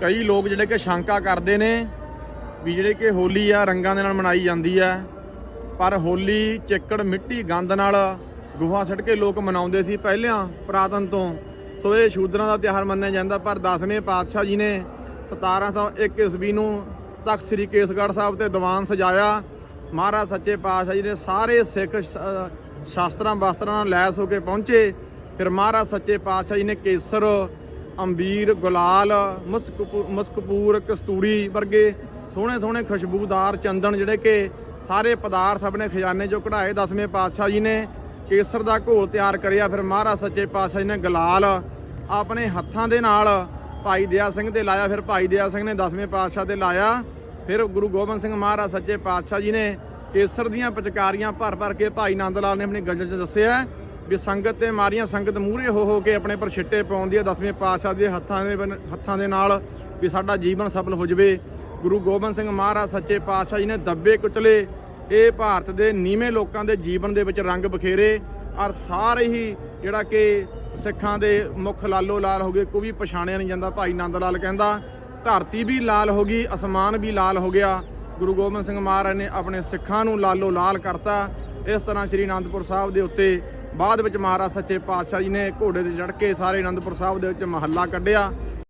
ਕਈ ਲੋਕ ਜਿਹੜੇ ਕਿ ਸ਼ੰਕਾ ਕਰਦੇ ਨੇ ਵੀ ਜਿਹੜੇ ਕਿ ਹੋਲੀ ਆ, ਰੰਗਾਂ ਦੇ ਨਾਲ ਮਨਾਈ ਜਾਂਦੀ ਆ। ਪਰ ਹੋਲੀ ਚਿੱਕੜ ਮਿੱਟੀ ਗੰਦ ਨਾਲ ਗੁਹਾ ਛੱਡ ਕੇ ਲੋਕ ਮਨਾਉਂਦੇ ਸੀ ਪਹਿਲਿਆਂ ਪੁਰਾਤਨ ਤੋਂ। ਸੋ ਇਹ ਸ਼ੂਦਰਾਂ ਦਾ ਤਿਉਹਾਰ ਮੰਨਿਆ ਜਾਂਦਾ, ਪਰ ਦਸਵੇਂ ਪਾਤਸ਼ਾਹ ਜੀ ਨੇ 1701 ਈਸਵੀ ਨੂੰ ਤਖਤ ਸ੍ਰੀ ਕੇਸਗੜ੍ਹ ਸਾਹਿਬ ਤੇ ਦੀਵਾਨ ਸਜਾਇਆ। ਮਹਾਰਾਜ ਸੱਚੇ ਪਾਤਸ਼ਾਹ ਜੀ ਨੇ ਸਾਰੇ ਸਿੱਖ ਸ਼- ਸ਼ਾਸਤਰਾਂ, ਵਸਤਰਾਂ ਨਾਲ ਲੈਸ ਹੋ ਕੇ ਪਹੁੰਚੇ। ਫਿਰ ਮਹਾਰਾਜ ਸੱਚੇ ਪਾਤਸ਼ਾਹ ਜੀ ਨੇ ਕੇਸਰ ਅੰਬੀਰ, ਗੁਲਾਲ, ਮੁਸਕਪੂ, ਮੁਸਕਪੂਰ, ਕਸਤੂਰੀ ਵਰਗੇ ਸੋਹਣੇ ਸੋਹਣੇ ਖੁਸ਼ਬੂਦਾਰ ਚੰਦਨ ਜਿਹੜੇ ਕਿ ਸਾਰੇ ਪਦਾਰਥ ਆਪਣੇ ਖਜ਼ਾਨੇ ਚੋਂ ਕਢਾਏ। ਦਸਵੇਂ ਪਾਤਸ਼ਾਹ ਜੀ ਨੇ ਕੇਸਰ ਦਾ ਘੋਲ ਤਿਆਰ ਕਰਿਆ। ਫਿਰ ਮਹਾਰਾਜ ਸੱਚੇ ਪਾਤਸ਼ਾਹ ਜੀ ਨੇ ਗੁਲਾਲ ਆਪਣੇ ਹੱਥਾਂ ਦੇ ਨਾਲ ਭਾਈ ਦਇਆ ਸਿੰਘ ਤੇ ਲਾਇਆ। ਫਿਰ ਭਾਈ ਦਇਆ ਸਿੰਘ ਨੇ ਦਸਵੇਂ ਪਾਤਸ਼ਾਹ ਤੇ ਲਾਇਆ। ਫਿਰ ਗੁਰੂ ਗੋਬਿੰਦ ਸਿੰਘ ਮਹਾਰਾਜ ਸੱਚੇ ਪਾਤਸ਼ਾਹ ਜੀ ਨੇ ਕੇਸਰ ਦੀਆਂ ਪਚਕਾਰੀਆਂ ਭਰ ਭਰ ਕੇ ਭਾਈ ਨੰਦ ਲਾਲ ਨੇ ਆਪਣੀ ਗਜ਼ਲ 'ਚ ਦੱਸਿਆ। ਵੀ ਸੰਗਤ ਤੇ ਮਾਰੀਆਂ ਸੰਗਤ ਮੂਹਰੇ ਹੋ ਹੋ ਕੇ ਆਪਣੇ ਪਰ ਛਿੱਟੇ ਪਾਉਂਦੀ ਹੈ ਦਸਵੇਂ ਪਾਤਸ਼ਾਹ ਦੇ ਹੱਥਾਂ ਦੇ ਹੱਥਾਂ ਦੇ ਨਾਲ ਵੀ ਸਾਡਾ ਜੀਵਨ ਸਫਲ ਹੋ ਜਵੇ। ਗੁਰੂ ਗੋਬਿੰਦ ਸਿੰਘ ਮਹਾਰਾਜ ਸੱਚੇ ਪਾਤਸ਼ਾਹ ਜੀ ਨੇ ਦੱਬੇ ਕੁਚਲੇ, ਇਹ ਭਾਰਤ ਦੇ ਨੀਵੇਂ ਲੋਕਾਂ ਦੇ ਜੀਵਨ ਦੇ ਵਿੱਚ ਰੰਗ ਬਖੇਰੇ ਔਰ ਸਾਰੇ ਹੀ ਜਿਹੜਾ ਕਿ ਸਿੱਖਾਂ ਦੇ ਮੁੱਖ ਲਾਲੋ ਲਾਲ ਹੋ ਗਏ, ਕੋਈ ਵੀ ਪਛਾਣਿਆ ਨਹੀਂ ਜਾਂਦਾ, ਭਾਈ ਨੰਦ ਲਾਲ ਕਹਿੰਦਾ, ਧਰਤੀ ਵੀ ਲਾਲ ਹੋ ਗਈ, ਅਸਮਾਨ ਵੀ ਲਾਲ ਹੋ ਗਿਆ। ਗੁਰੂ ਗੋਬਿੰਦ ਸਿੰਘ ਮਹਾਰਾਜ ਨੇ ਆਪਣੇ ਸਿੱਖਾਂ ਨੂੰ ਲਾਲੋ ਲਾਲ ਕਰਤਾ। ਇਸ ਤਰ੍ਹਾਂ ਸ੍ਰੀ ਅਨੰਦਪੁਰ ਸਾਹਿਬ ਦੇ ਉੱਤੇ ਬਾਅਦ ਵਿੱਚ ਮਹਾਰਾਜ ਸੱਚੇ ਪਾਤਸ਼ਾਹ ਜੀ ਨੇ ਘੋੜੇ ਤੇ ਚੜ੍ਹ ਕੇ ਸਾਰੇ ਅਨੰਦਪੁਰ ਸਾਹਿਬ ਦੇ ਵਿੱਚ ਮਹੱਲਾ ਕੱਢਿਆ।